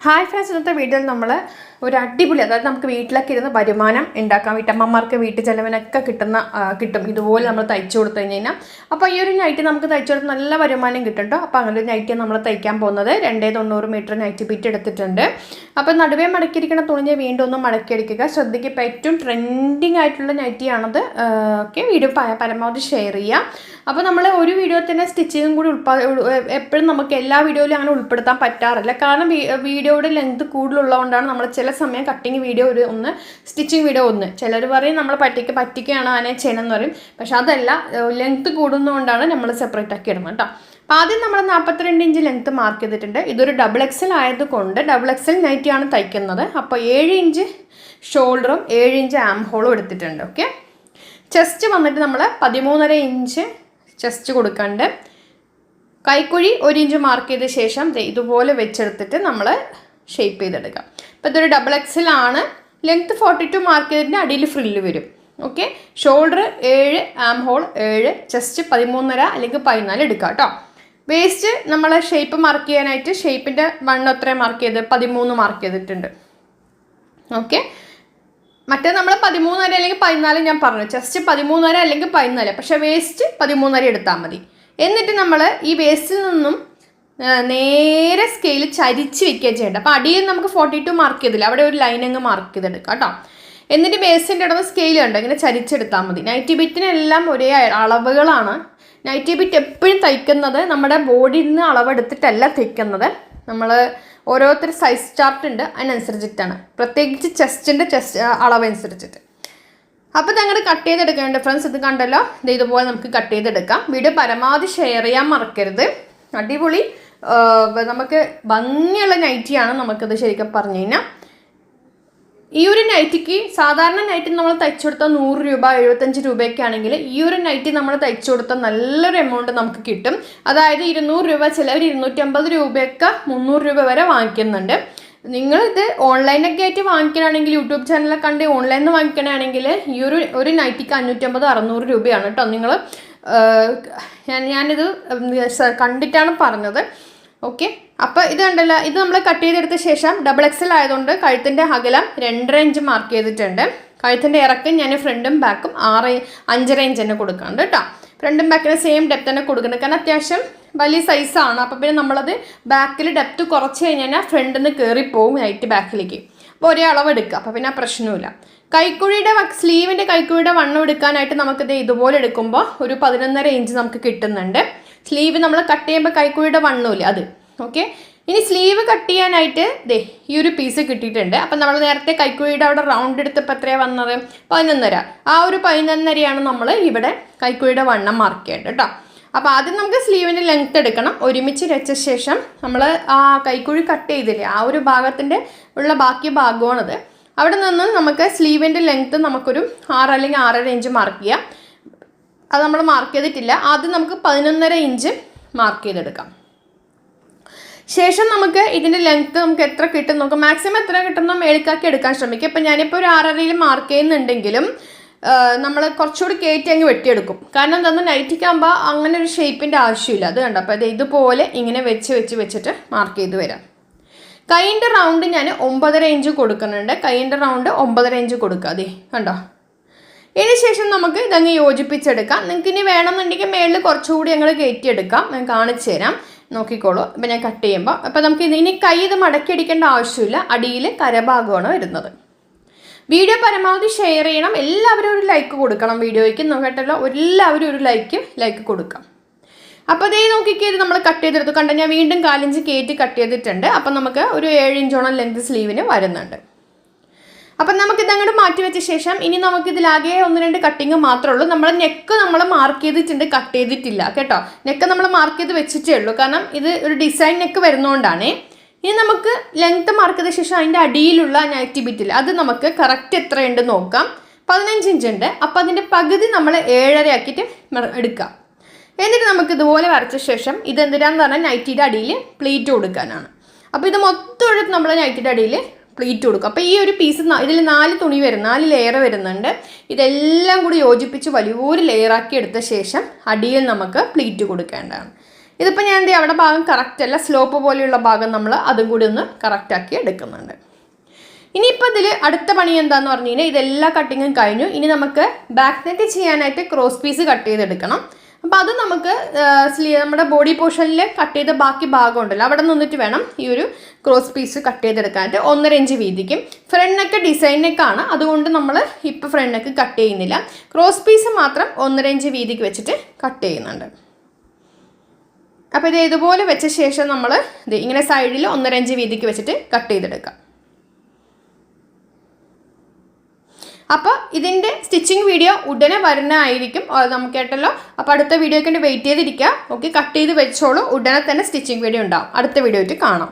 Hi friends ഇന്നത്തെ വീഡിയോയിൽ നമ്മൾ ഒരു അടിപൊളി അതായത് നമുക്ക് വീട്ടിലൊക്കെ ഇരുന്ന് വരുമാനം ഉണ്ടാക്കാം. വീട്ടമ്മമാർക്ക് വീട്ടു ചെലവിനൊക്കെ കിട്ടുന്ന കിട്ടും. ഇതുപോലെ നമ്മൾ തയ്ച്ചു കൊടുത്തു കഴിഞ്ഞ് കഴിഞ്ഞാൽ അപ്പോൾ ഈ ഒരു നൈറ്റ് നമുക്ക് തയ്ച്ചു കൊടുത്ത് നല്ല വരുമാനം കിട്ടും കേട്ടോ അപ്പോൾ അങ്ങനെ ഒരു നൈറ്റ് നമ്മൾ തയ്ക്കാൻ പോകുന്നത്. രണ്ടേ തൊണ്ണൂറ് മീറ്റർ നൈറ്റ് പിറ്റ് എടുത്തിട്ടുണ്ട്. അപ്പോൾ നടുവേ മടക്കിയിരിക്കുന്ന തുണിഞ്ഞ് വീണ്ടും ഒന്ന് മടക്കിയെടുക്കുക ശ്രദ്ധിക്കുക ഇപ്പോൾ ഏറ്റവും ട്രെൻഡിങ് ആയിട്ടുള്ള നൈറ്റിയാണത് ഓക്കെ വീഡിയോ പരമാവധി ഷെയർ ചെയ്യുക അപ്പോൾ നമ്മൾ ഒരു വീഡിയോ തന്നെ സ്റ്റിച്ചിങ്ങും കൂടി ഉൾപ്പാ എപ്പോഴും നമുക്ക് എല്ലാ വീഡിയോയിലും അങ്ങനെ ഉൾപ്പെടുത്താൻ പറ്റാറില്ല. കാരണം വീഡിയോയുടെ ലെങ്ത് കൂടുതലുള്ളതുകൊണ്ടാണ് നമ്മൾ ചില സമയം കട്ടിങ് വീഡിയോ ഒരു ഒന്ന് സ്റ്റിച്ചിങ് വീഡിയോ ഒന്ന്. ചിലർ പറയും നമ്മൾ പറ്റിക്ക് പറ്റിക്കുകയാണ് അതിനെ ചെയ്യണമെന്ന് പറയും. പക്ഷെ അതല്ല ലെങ്ത് കൂടുന്നതുകൊണ്ടാണ് നമ്മൾ സെപ്പറേറ്റ് ആക്കി ഇടുന്നത് കേട്ടോ അപ്പോൾ ആദ്യം നമ്മൾ നാൽപ്പത്തിരണ്ട് ഇഞ്ച് ലെങ്ത്ത് മാർക്ക് ചെയ്തിട്ടുണ്ട്. ഇതൊരു ഡബിൾ എക്സൽ ആയതുകൊണ്ട് ഡബിൾ എക്സൽ നൈറ്റിയാണ് തയ്ക്കുന്നത്. അപ്പോൾ ഏഴ് ഇഞ്ച് ഷോൾഡറും ഏഴ് ഇഞ്ച് ആം ഹോളും എടുത്തിട്ടുണ്ട്. ഓക്കെ ചെസ്റ്റ് വന്നിട്ട് നമ്മൾ പതിമൂന്നര ഇഞ്ച് ചെസ്റ്റ് കൊടുക്കാണ്ട് കൈക്കുഴി ഒരു ഇഞ്ച് മാർക്ക് ചെയ്ത ശേഷം ഇതുപോലെ വെച്ചെടുത്തിട്ട് നമ്മൾ ഷേപ്പ് ചെയ്തെടുക്കാം. അപ്പോൾ ഇതൊരു ഡബിൾ എക്സലാണ് ലെങ്ത്ത് ഫോർട്ടി ടു മാർക്ക് ചെയ്തതിന്റെ അടിയിൽ ഫ്രില്ല് വരും. ഓക്കെ ഷോൾഡർ ഏഴ് ആം ഹോൾ ഏഴ് ചെസ്റ്റ് പതിമൂന്നര അല്ലെങ്കിൽ പതിനാല് എടുക്കാം കേട്ടോ വേസ്റ്റ് നമ്മൾ ഷേപ്പ് മാർക്ക് ചെയ്യാനായിട്ട് ഷേപ്പിന്റെ വണ്ണം എത്രയും മാർക്ക് ചെയ്ത് പതിമൂന്ന് മാർക്ക് ചെയ്തിട്ടുണ്ട്. ഓക്കെ മറ്റേ നമ്മൾ പതിമൂന്നര അല്ലെങ്കിൽ പതിനാല് ഞാൻ പറഞ്ഞു. ചെസ്റ്റ് പതിമൂന്നര അല്ലെങ്കിൽ പതിനാല്. പക്ഷേ വേസ്റ്റ് പതിമൂന്നര എടുത്താൽ മതി. എന്നിട്ട് നമ്മൾ ഈ വേസ്റ്റിൽ നിന്നും നേരെ സ്കെയിൽ ചരിച്ച് വെക്കുക ചെയ്യേണ്ടത്. അപ്പോൾ അടിയിൽ നമുക്ക് ഫോർട്ടി ടു മാർക്ക് ചെയ്തില്ല? അവിടെ ഒരു ലൈൻ അങ്ങ് മാർക്ക് ചെയ്തെടുക്കാം കേട്ടോ. എന്നിട്ട് ബേസിന്റെ ഇടന്ന് സ്കെയിൽ ഉണ്ട് ഇങ്ങനെ ചരിച്ചെടുത്താൽ മതി. നൈറ്റി ബിറ്റിനെല്ലാം ഒരേ അളവുകളാണ്. നൈറ്റി ബിറ്റ് എപ്പോഴും തയ്ക്കുന്നത് നമ്മുടെ ബോഡിയിൽ നിന്ന് അളവെടുത്തിട്ടല്ല തയ്ക്കുന്നത്. നമ്മൾ ഓരോരുത്തർ സൈസ് ചാർട്ട് ഉണ്ട് അതിനനുസരിച്ചിട്ടാണ്. പ്രത്യേകിച്ച് ചെസ്റ്റിന്റെ ചെസ്റ്റ് അളവനുസരിച്ചിട്ട്. അപ്പോൾ ഇത് അങ്ങോട്ട് കട്ട് ചെയ്തെടുക്കേണ്ട ഫ്രണ്ട്സ് ഇത് കണ്ടല്ലോ? ഇത് ഇതുപോലെ നമുക്ക് കട്ട് ചെയ്തെടുക്കാം. വീഡിയോ പരമാവധി ഷെയർ ചെയ്യാൻ മറക്കരുത്. അടിപൊളി. നമുക്ക് ഭംഗിയുള്ള നൈറ്റിയാണ് നമുക്കത് ശരിക്കും പറഞ്ഞു കഴിഞ്ഞാൽ ഈ ഒരു നൈറ്റിക്ക് സാധാരണ നൈറ്റ് നമ്മൾ തയ്ച്ചു കൊടുത്ത നൂറ് രൂപ എഴുപത്തഞ്ച് രൂപയൊക്കെ ആണെങ്കിൽ ഈ ഒരു നൈറ്റി നമ്മൾ തയ്ച്ചു കൊടുത്ത നല്ലൊരു എമൗണ്ട് നമുക്ക് കിട്ടും. അതായത് ഇരുന്നൂറ് രൂപ ചിലവർ ഇരുന്നൂറ്റമ്പത് രൂപയൊക്കെ മുന്നൂറ് രൂപ വരെ വാങ്ങിക്കുന്നുണ്ട്. നിങ്ങൾ ഇത് ഓൺലൈനൊക്കെ ആയിട്ട് വാങ്ങിക്കണമെങ്കിൽ യൂട്യൂബ് ചാനലൊക്കെ കണ്ട് ഓൺലൈനിൽ നിന്ന് വാങ്ങിക്കണമെങ്കിൽ ഈ ഒരു ഒരു നൈറ്റിക്ക് അഞ്ഞൂറ്റമ്പത് അറുന്നൂറ് രൂപയാണ് കേട്ടോ നിങ്ങൾ ഞാൻ ഞാനിത് കണ്ടിട്ടാണ് പറഞ്ഞത്. ഓക്കെ അപ്പോൾ ഇത് കണ്ടല്ലോ ഇത് നമ്മൾ കട്ട് ചെയ്തെടുത്ത ശേഷം ഡബിൾ എക്സൽ ആയതുകൊണ്ട് കഴുത്തിന്റെ അകലം രണ്ടര ഇഞ്ച് മാർക്ക് ചെയ്തിട്ടുണ്ട്. കഴുത്തിന്റെ ഇറക്കം ഞാൻ ഫ്രണ്ടും ബാക്കും ആറ് അഞ്ചര ഇഞ്ച് തന്നെ കൊടുക്കുന്നുണ്ട് കേട്ടോ ഫ്രണ്ടും ബാക്കിന് സെയിം ഡെപ്ത് തന്നെ കൊടുക്കുന്നുണ്ട്. കാരണം അത്യാവശ്യം വലിയ സൈസാണ് അപ്പോൾ പിന്നെ നമ്മളത് ബാക്കിൽ ഡെപ്ത് കുറച്ച് കഴിഞ്ഞാൽ ഫ്രണ്ടിൽ നിന്ന് കയറിപ്പോവും നൈറ്റ് ബാക്കിലേക്ക് അപ്പോൾ ഒരേ അളവ് എടുക്കുക. അപ്പോൾ പിന്നെ പ്രശ്നമില്ല കൈക്കുഴിയുടെ സ്ലീവിന്റെ കൈക്കുഴിയുടെ വണ്ണം എടുക്കാനായിട്ട് നമുക്കിത് ഇതുപോലെ എടുക്കുമ്പോൾ ഒരു പതിനൊന്നര ഇഞ്ച് നമുക്ക് കിട്ടുന്നുണ്ട്. സ്ലീവ് നമ്മൾ കട്ട് ചെയ്യുമ്പോൾ കൈക്കുഴിയുടെ വണ്ണമില്ല അത്. ഓക്കെ? ഇനി സ്ലീവ് കട്ട് ചെയ്യാനായിട്ട് ദേ ഈ ഒരു പീസ് കിട്ടിയിട്ടുണ്ട്. അപ്പം നമ്മൾ നേരത്തെ കൈക്കുഴിയുടെ അവിടെ റൗണ്ട് എടുത്തപ്പോൾ എത്രയാണ് വന്നത്? പതിനൊന്നര. ആ ഒരു പതിനൊന്നരയാണ് നമ്മൾ ഇവിടെ കൈക്കുഴിയുടെ വണ്ണം മാർക്ക് ചെയ്യേണ്ടത് കേട്ടോ അപ്പോൾ ആദ്യം നമുക്ക് സ്ലീവിന്റെ ലെങ്ത് എടുക്കണം. ഒരുമിച്ച് വെച്ച ശേഷം നമ്മൾ ആ കൈക്കുഴി കട്ട് ചെയ്തില്ലേ ആ ഒരു ഭാഗത്തിന്റെ ഉള്ള ബാക്കി ഭാഗമാണത്. അവിടെ നിന്ന് നമുക്ക് സ്ലീവിന്റെ ലെങ്ത്ത് നമുക്കൊരു ആറ് അല്ലെങ്കിൽ ആറര ഇഞ്ച് മാർക്ക് ചെയ്യാം. അത് നമ്മൾ മാർക്ക് ചെയ്തിട്ടില്ല. ആദ്യം നമുക്ക് പതിനൊന്നര ഇഞ്ച് മാർക്ക് ചെയ്തെടുക്കാം. ശേഷം നമുക്ക് ഇതിന്റെ ലെങ്ത്ത് നമുക്ക് എത്ര കിട്ടും നോക്കാം. മാക്സിമം എത്ര കിട്ടുന്നോ മേളിക്കാക്കി എടുക്കാൻ ശ്രമിക്കും. ഇപ്പം ഞാനിപ്പോൾ ഒരു ആറരയിൽ മാർക്ക് ചെയ്യുന്നുണ്ടെങ്കിലും നമ്മൾ കുറച്ചുകൂടി കയറ്റി അങ്ങ് വെട്ടിയെടുക്കും. കാരണം എന്താണെന്ന് നൈറ്റിക്കാകുമ്പോൾ അങ്ങനെ ഒരു ഷേപ്പിന്റെ ആവശ്യമില്ല. അത് കണ്ടോ? അപ്പോൾ അത് ഇതുപോലെ ഇങ്ങനെ വെച്ച് വെച്ച് വെച്ചിട്ട് മാർക്ക് ചെയ്ത് വരാം. കൈന്റെ റൗണ്ട് ഞാൻ ഒമ്പതര ഇഞ്ച് കൊടുക്കുന്നുണ്ട്. കൈന്റെ റൗണ്ട് ഒമ്പതര ഇഞ്ച് കൊടുക്കുക അതെ കണ്ടോ? ഇതിന് ശേഷം നമുക്ക് ഇതങ്ങ് യോജിപ്പിച്ചെടുക്കാം. നിങ്ങൾക്ക് ഇനി വേണമെന്നുണ്ടെങ്കിൽ മേളിൽ കുറച്ചുകൂടി ഞങ്ങൾ കയറ്റിയെടുക്കാം. ഞാൻ കാണിച്ചു തരാം. നോക്കിക്കോളൂ. അപ്പം ഞാൻ കട്ട് ചെയ്യുമ്പോൾ അപ്പം നമുക്ക് ഇനി കൈ ഇത് മടക്കിയടിക്കേണ്ട ആവശ്യമില്ല. അടിയിൽ കരഭാഗമാണ് വരുന്നത്. വീഡിയോ പരമാവധി ഷെയർ ചെയ്യണം. എല്ലാവരും ഒരു ലൈക്ക് കൊടുക്കണം വീഡിയോയ്ക്ക്. നോക്കട്ടല്ലോ. എല്ലാവരും ഒരു ലൈക്ക് ലൈക്ക് കൊടുക്കാം. അപ്പോൾ അതേ നോക്കിക്കേ നമ്മൾ കട്ട് ചെയ്തെടുത്തു. കണ്ട ഞാൻ വീണ്ടും കാലിഞ്ച് കയറ്റി കട്ട് ചെയ്തിട്ടുണ്ട്. അപ്പം നമുക്ക് ഒരു ഏഴ് ഇഞ്ചോളം ലെങ്ത് സ്ലീവിന് വരുന്നുണ്ട്. അപ്പം നമുക്കിത് അങ്ങോട്ട് മാറ്റി വെച്ച ശേഷം ഇനി നമുക്കിതിലാകെ ഒന്ന് രണ്ട് കട്ടിങ് മാത്രമേ ഉള്ളൂ നമ്മൾ നെക്ക് നമ്മൾ മാർക്ക് ചെയ്തിട്ടുണ്ട് കട്ട് ചെയ്തിട്ടില്ല കേട്ടോ? നെക്ക് നമ്മൾ മാർക്ക് ചെയ്ത് വെച്ചിട്ടേ ഉള്ളൂ. കാരണം ഇത് ഒരു ഡിസൈൻ നെക്ക് വരുന്നതുകൊണ്ടാണേ ഇനി നമുക്ക് ലെങ്ത് മാർക്ക് ചെയ്ത ശേഷം അതിന്റെ അടിയിലുള്ള നൈറ്റി ബിറ്റിൽ അത് നമുക്ക് കറക്റ്റ് എത്രയുണ്ട് നോക്കാം. പതിനഞ്ച് ഇഞ്ച് ഉണ്ട്. അപ്പോൾ അതിന്റെ പകുതി നമ്മൾ ഏഴര ആക്കിയിട്ട് എടുക്കാം. എന്നിട്ട് നമുക്ക് ഇതുപോലെ വരച്ച ശേഷം ഇതെന്തിനാന്ന് പറഞ്ഞാൽ നൈറ്റിയുടെ അടിയിൽ പ്ലീറ്റ് കൊടുക്കാനാണ്. അപ്പോൾ ഇത് മൊത്തം നമ്മൾ നൈറ്റിയുടെ അടിയിൽ പ്ലീറ്റ് കൊടുക്കും. അപ്പോൾ ഈ ഒരു പീസ് ഇതിൽ നാല് തുണി വരും നാല് ലെയർ വരുന്നുണ്ട്. ഇതെല്ലാം കൂടി യോജിപ്പിച്ച് വലിയൊരു ലെയറാക്കി എടുത്ത ശേഷം അടിയിൽ നമുക്ക് പ്ലീറ്റ് കൊടുക്കേണ്ടതാണ്. ഇതിപ്പോൾ ഞാൻ എന്ത് അവിടെ ഭാഗം കറക്റ്റ് അല്ല സ്ലോപ്പ് പോലെയുള്ള ഭാഗം നമ്മൾ അതും കൂടി ഒന്ന് കറക്റ്റാക്കി എടുക്കുന്നുണ്ട്. ഇനിയിപ്പോൾ ഇതിൽ അടുത്ത പണി എന്താന്ന് പറഞ്ഞു കഴിഞ്ഞാൽ ഇതെല്ലാ കട്ടിങ്ങും കഴിഞ്ഞു. ഇനി നമുക്ക് ബാക്ക് നെറ്റ് ചെയ്യാനായിട്ട് ക്രോസ് പീസ് കട്ട് ചെയ്തെടുക്കണം. അപ്പോൾ അത് നമുക്ക് നമ്മുടെ ബോഡി പോർഷനിൽ കട്ട് ചെയ്ത ബാക്കി ഭാഗം ഉണ്ടല്ലോ അവിടെ നിന്നിട്ട് വേണം ഈ ഒരു ക്രോസ് പീസ് കട്ട് ചെയ്തെടുക്കാനായിട്ട്. ഒന്നര ഇഞ്ച് വീതിക്കും. ഫ്രണ്ട് നെക്കാണ്. അതുകൊണ്ട് നമ്മൾ ഇപ്പോൾ ഫ്രണ്ട് കട്ട് ചെയ്യുന്നില്ല. ക്രോസ് പീസ് മാത്രം ഒന്നര ഇഞ്ച് വീതിക്ക് വെച്ചിട്ട് കട്ട് ചെയ്യുന്നുണ്ട്. അപ്പോൾ ഇത് ഇതുപോലെ വെച്ച ശേഷം നമ്മൾ ഇത് ഇങ്ങനെ സൈഡിൽ ഒന്നര ഇഞ്ച് വീതിക്ക് വെച്ചിട്ട് കട്ട് ചെയ്തെടുക്കാം. അപ്പോൾ ഇതിന്റെ സ്റ്റിച്ചിങ് വീഡിയോ ഉടനെ വരുന്നതായിരിക്കും. നമുക്ക് കേട്ടല്ലോ. അപ്പോൾ അടുത്ത വീഡിയോയ്ക്ക് വേണ്ടി വെയിറ്റ് ചെയ്തിരിക്കുക. ഓക്കെ കട്ട് ചെയ്ത് വെച്ചോളൂ. ഉടനെ തന്നെ സ്റ്റിച്ചിങ് വീഡിയോ ഉണ്ടാവും. അടുത്ത വീഡിയോയിട്ട് കാണാം.